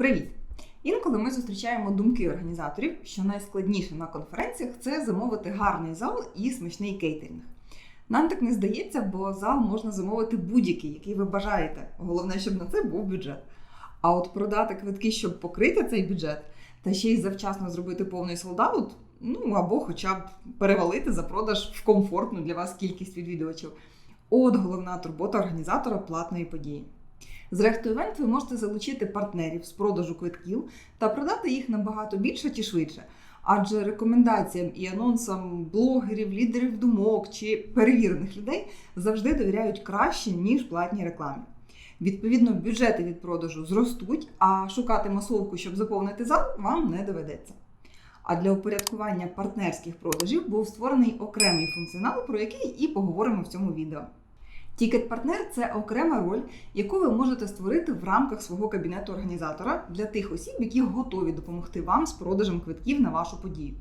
Привіт! Інколи ми зустрічаємо думки організаторів, що найскладніше на конференціях це замовити гарний зал і смачний кейтерінг. Нам так не здається, бо зал можна замовити будь-який, який ви бажаєте. Головне, щоб на це був бюджет. А от продати квитки, щоб покрити цей бюджет, та ще й завчасно зробити повний солдаут, ну або хоча б перевалити за продаж в комфортну для вас кількість відвідувачів. От головна турбота організатора платної події. З Рехто Івент ви можете залучити партнерів з продажу квитків та продати їх набагато більше чи швидше. Адже рекомендаціям і анонсам блогерів, лідерів думок чи перевірених людей завжди довіряють краще, ніж платній рекламі. Відповідно, бюджети від продажу зростуть, а шукати масовку, щоб заповнити зал, вам не доведеться. А для упорядкування партнерських продажів був створений окремий функціонал, про який і поговоримо в цьому відео. Тікет-партнер це окрема роль, яку ви можете створити в рамках свого кабінету організатора для тих осіб, які готові допомогти вам з продажем квитків на вашу подію.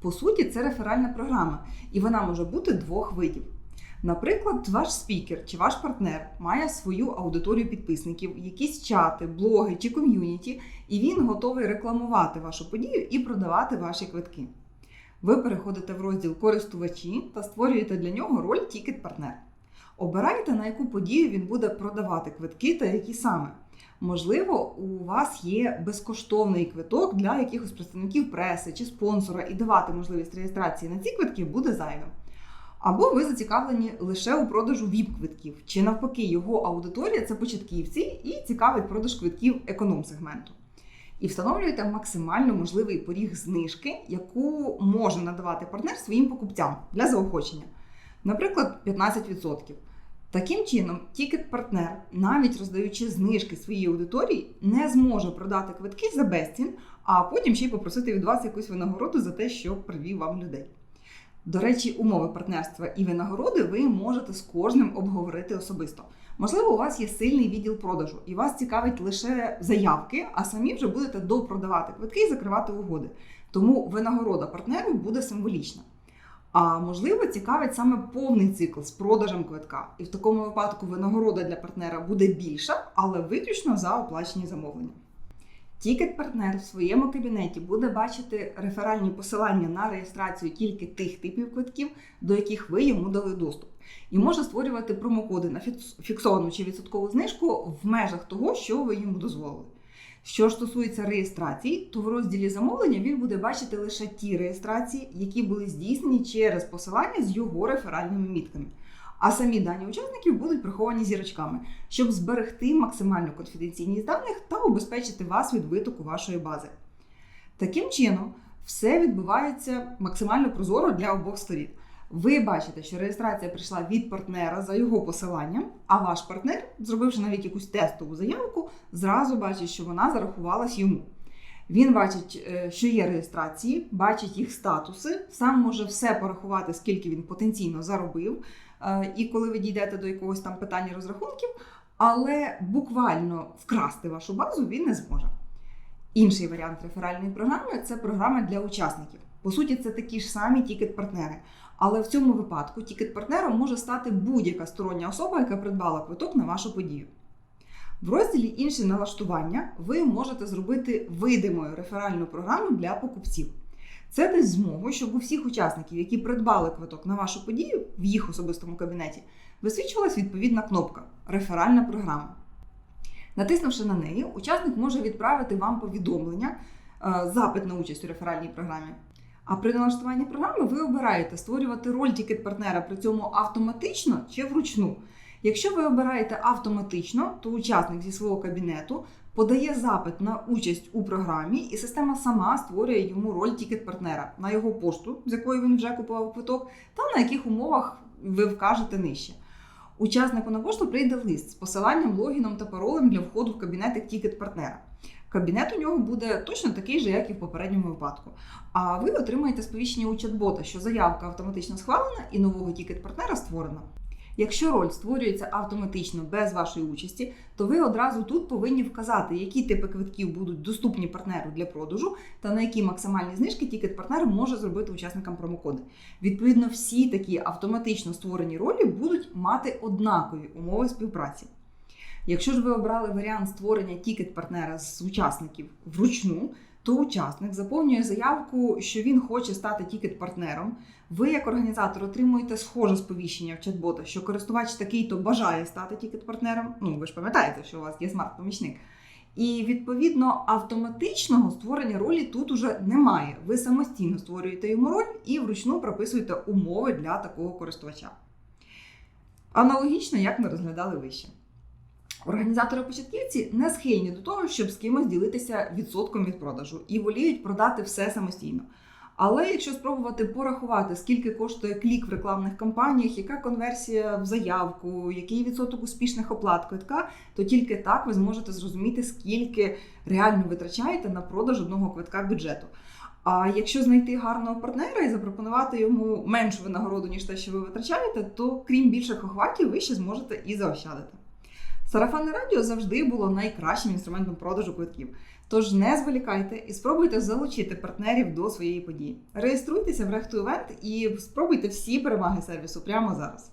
По суті, це реферальна програма, і вона може бути двох видів. Наприклад, ваш спікер чи ваш партнер має свою аудиторію підписників, якісь чати, блоги чи ком'юніті, і він готовий рекламувати вашу подію і продавати ваші квитки. Ви переходите в розділ користувачі та створюєте для нього роль тікет-партнер. Обирайте, на яку подію він буде продавати квитки та які саме. Можливо, у вас є безкоштовний квиток для якихось представників преси чи спонсора, і давати можливість реєстрації на ці квитки буде зайвим. Або ви зацікавлені лише у продажу ВІП-квитків, чи навпаки, його аудиторія це початківці і цікавить продаж квитків економ-сегменту. І встановлюєте максимально можливий поріг знижки, яку може надавати партнер своїм покупцям для заохочення. Наприклад, 15%. Таким чином, тікет-партнер, навіть роздаючи знижки своїй аудиторії, не зможе продати квитки за безцін, а потім ще й попросити від вас якусь винагороду за те, що привів вам людей. До речі, умови партнерства і винагороди ви можете з кожним обговорити особисто. Можливо, у вас є сильний відділ продажу, і вас цікавить лише заявки, а самі вже будете допродавати квитки і закривати угоди. Тому винагорода партнеру буде символічна. А можливо, цікавить саме повний цикл з продажем квитка. І в такому випадку винагорода для партнера буде більша, але виключно за оплачені замовлення. Тікет-партнер в своєму кабінеті буде бачити реферальні посилання на реєстрацію тільки тих типів квитків, до яких ви йому дали доступ, і може створювати промокоди на фіксовану чи відсоткову знижку в межах того, що ви йому дозволили. Що стосується реєстрації, то в розділі замовлення він буде бачити лише ті реєстрації, які були здійснені через посилання з його реферальними мітками. А самі дані учасників будуть приховані зірочками, щоб зберегти максимальну конфіденційність даних та убезпечити вас від витоку вашої бази. Таким чином, все відбувається максимально прозоро для обох сторін. Ви бачите, що реєстрація прийшла від партнера за його посиланням, а ваш партнер, зробивши навіть якусь тестову заявку, зразу бачить, що вона зарахувалась йому. Він бачить, е, що є реєстрації, бачить їх статуси, сам може все порахувати, скільки він потенційно заробив. Е, і коли ви дійдете до якогось там питання розрахунків, але буквально вкрасти вашу базу він не зможе. Інший варіант реферальної програми це програма для учасників. По суті, це такі ж самі тікет-партнери. Але в цьому випадку тікет-партнером може стати будь-яка стороння особа, яка придбала квиток на вашу подію. В розділі Інші налаштування ви можете зробити видимою реферальну програму для покупців. Це дасть змогу, щоб у всіх учасників, які придбали квиток на вашу подію в їх особистому кабінеті, висвічувалась відповідна кнопка Реферальна програма. Натиснувши на неї, учасник може відправити вам повідомлення, е, запит на участь у реферальній програмі. А при налаштуванні програми ви обираєте створювати роль тікет-партнера при цьому автоматично чи вручну. Якщо ви обираєте автоматично, то учасник зі свого кабінету подає запит на участь у програмі, і система сама створює йому роль тікет-партнера на його пошту, з якої він вже купував квиток, та на яких умовах ви вкажете нижче. Учаснику на пошту прийде лист з посиланням, логіном та паролем для входу в кабінет тікет-партнера. Кабінет у нього буде точно такий же, як і в попередньому випадку. А ви отримаєте сповіщення у чат-бота, що заявка автоматично схвалена і нового тікет-партнера створено. Якщо роль створюється автоматично без вашої участі, то ви одразу тут повинні вказати, які типи квитків будуть доступні партнеру для продажу та на які максимальні знижки тікет-партнер може зробити учасникам промокоди. Відповідно, всі такі автоматично створені ролі будуть мати однакові умови співпраці. Якщо ж ви обрали варіант створення тікет-партнера з учасників вручну, то учасник заповнює заявку, що він хоче стати тікет-партнером. Ви, як організатор, отримуєте схоже сповіщення в чат-бота, що користувач такий-то бажає стати тікет-партнером. Ну, ви ж пам'ятаєте, що у вас є смарт-помічник. І відповідно автоматичного створення ролі тут уже немає. Ви самостійно створюєте йому роль і вручну прописуєте умови для такого користувача. Аналогічно, як ми розглядали вище. Організатори-початківці не схильні до того, щоб з кимось ділитися відсотком від продажу і воліють продати все самостійно. Але якщо спробувати порахувати, скільки коштує клік в рекламних кампаніях, яка конверсія в заявку, який відсоток успішних оплат квитка, то тільки так ви зможете зрозуміти, скільки реально витрачаєте на продаж одного квитка бюджету. А якщо знайти гарного партнера і запропонувати йому меншу винагороду, ніж те, що ви витрачаєте, то крім більших охватів, ви ще зможете і заощадити. Сарафанне радіо завжди було найкращим інструментом продажу квитків. Тож не зволікайте і спробуйте залучити партнерів до своєї події. Реєструйтеся в Рехту Event і спробуйте всі переваги сервісу прямо зараз.